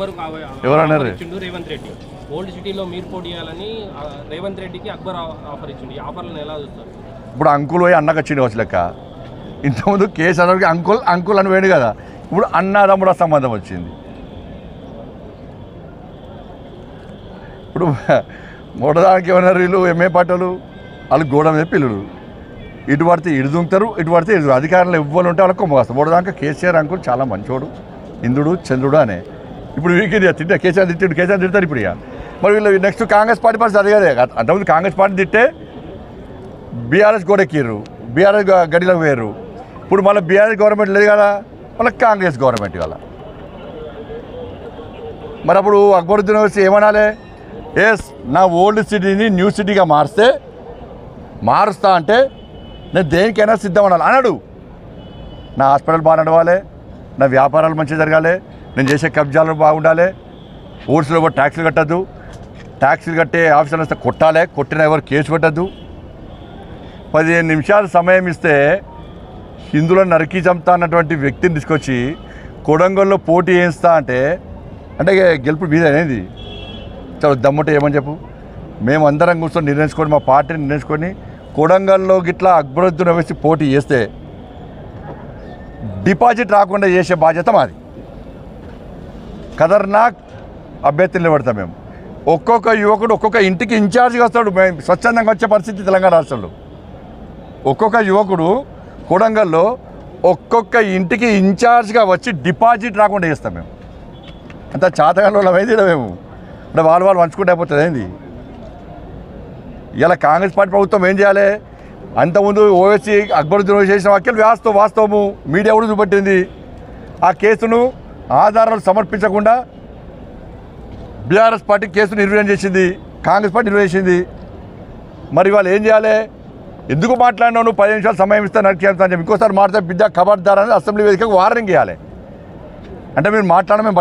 ఎవరన్నారు? ఇచ్చిండు రేవంత్ రెడ్డి. ఓల్డ్ సిటీలో మీరు పోటీ చేయాలని రేవంత్ రెడ్డికి అక్బర్ ఆఫర్ ఇచ్చిండు. ఈ ఆఫర్లను ఎలా చూస్తారు? ఇప్పుడు అంకుల్ పోయి అన్నకు వచ్చింది వచ్చి లెక్క. ఇంతకుముందు కేసీఆర్కి అంకుల్ అంకుల్ అని పోయింది కదా. ఇప్పుడు అన్నదమ్ముడ సంబంధం వచ్చింది. ఇప్పుడు మొదటిదానికి ఏమన్నారు వీళ్ళు ఎంఏ పాటలు వాళ్ళు గోడ మీద పిల్లలు ఇటు పడితే ఇటు దుంకుతారు ఇటు పడితే ఇటు అధికారులు ఇవ్వాలి ఉంటే వాళ్ళకి కొమ్మగాస్తారు మొదటిదాకా కేసీఆర్ అంకుల్ చాలా మంచోడు. ఇంద్రుడు చంద్రుడు అనే. ఇప్పుడు వీరికి తిట్టే కేసీఆర్ తిట్టాడు కేసీఆర్ తిడతారు ఇప్పుడు ఇక. మరి వీళ్ళు నెక్స్ట్ కాంగ్రెస్ పార్టీ పరిస్థితి అదే కదా అంతకుముందు కాంగ్రెస్ పార్టీ తిట్టే బీఆర్ఎస్ కూడా ఎక్కిర్రు బీఆర్ఎస్ గడిలోకి పోయారు ఇప్పుడు మళ్ళీ బీఆర్ఎస్ గవర్నమెంట్ లేదు కదా మళ్ళీ కాంగ్రెస్ గవర్నమెంట్ కదా మరి అప్పుడు అక్బరుద్దీన్ వచ్చి ఏమనాలి? ఎస్ నా ఓల్డ్ సిటీని న్యూ సిటీగా మారిస్తే మారుస్తా అంటే నేను దేనికైనా సిద్ధం అనాలి అన్నాడు. నా హాస్పిటల్ బాగా నడవాలి నా వ్యాపారాలు మంచిగా జరగాలి. నేను చేసే కబ్జాలు బాగుండాలి. ఓట్స్లో కూడా ట్యాక్సీలు కట్టద్దు. ట్యాక్సీలు కట్టే ఆఫీసర్లు వస్తే కొట్టాలి. కొట్టిన ఎవరు కేసు పెట్టద్దు. పదిహేను నిమిషాలు సమయం ఇస్తే హిందువులను నరికి చంపుతా అన్నటువంటి వ్యక్తిని తీసుకొచ్చి కొడంగల్లో పోటీ వేయిస్తా అంటే అంటే గెలుపు మీద అనేది చాలా దమ్ముంటే ఏమని చెప్పు? మేము అందరం కూర్చొని నిర్ణయించుకొని మా పార్టీని నిర్ణయించుకొని కొడంగల్లో గిట్లా అక్బరుద్దీన్ వేసి పోటీ చేస్తే డిపాజిట్ రాకుండా చేసే బాధ్యత మాది. ఖతర్నాక్ అభ్యర్థులు నిలబడతాం మేము. ఒక్కొక్క యువకుడు ఒక్కొక్క ఇంటికి ఇన్ఛార్జ్గా వస్తాడు. మేము స్వచ్ఛందంగా వచ్చే పరిస్థితి తెలంగాణ రాష్ట్రంలో. ఒక్కొక్క యువకుడు కొడంగల్లో ఒక్కొక్క ఇంటికి ఇన్ఛార్జ్గా వచ్చి డిపాజిట్ రాకుండా చేస్తాం మేము. అంత చాతకాలంలో అయింది మేము. అంటే వాళ్ళు వాళ్ళు పంచుకుంటే అయిపోతుంది ఏంది? ఇలా కాంగ్రెస్ పార్టీ ప్రభుత్వం ఏం చేయాలి? అంతకుముందు ఓవైసీ అక్బరుద్దీన్ చేసిన వ్యాఖ్యలు వాస్తవం వాస్తవము. మీడియా కూడా చూపెట్టింది. ఆ కేసును ఆధారాలు సమర్పించకుండా బీఆర్ఎస్ పార్టీ కేసును నిర్వహణ చేసింది. కాంగ్రెస్ పార్టీ నిర్వహించింది మరి వాళ్ళు ఏం చేయాలి? ఎందుకు మాట్లాడినావు నువ్వు? పది నిమిషాలు సమయం ఇస్తే నడిచేస్తాను చెప్పి. ఇంకోసారి మాట్లాడితే బిడ్డ ఖబర్దార్ అసెంబ్లీ వేదికకు వార్నింగ్ ఇవ్వాలి అంటే మీరు మాట్లాడడం మేము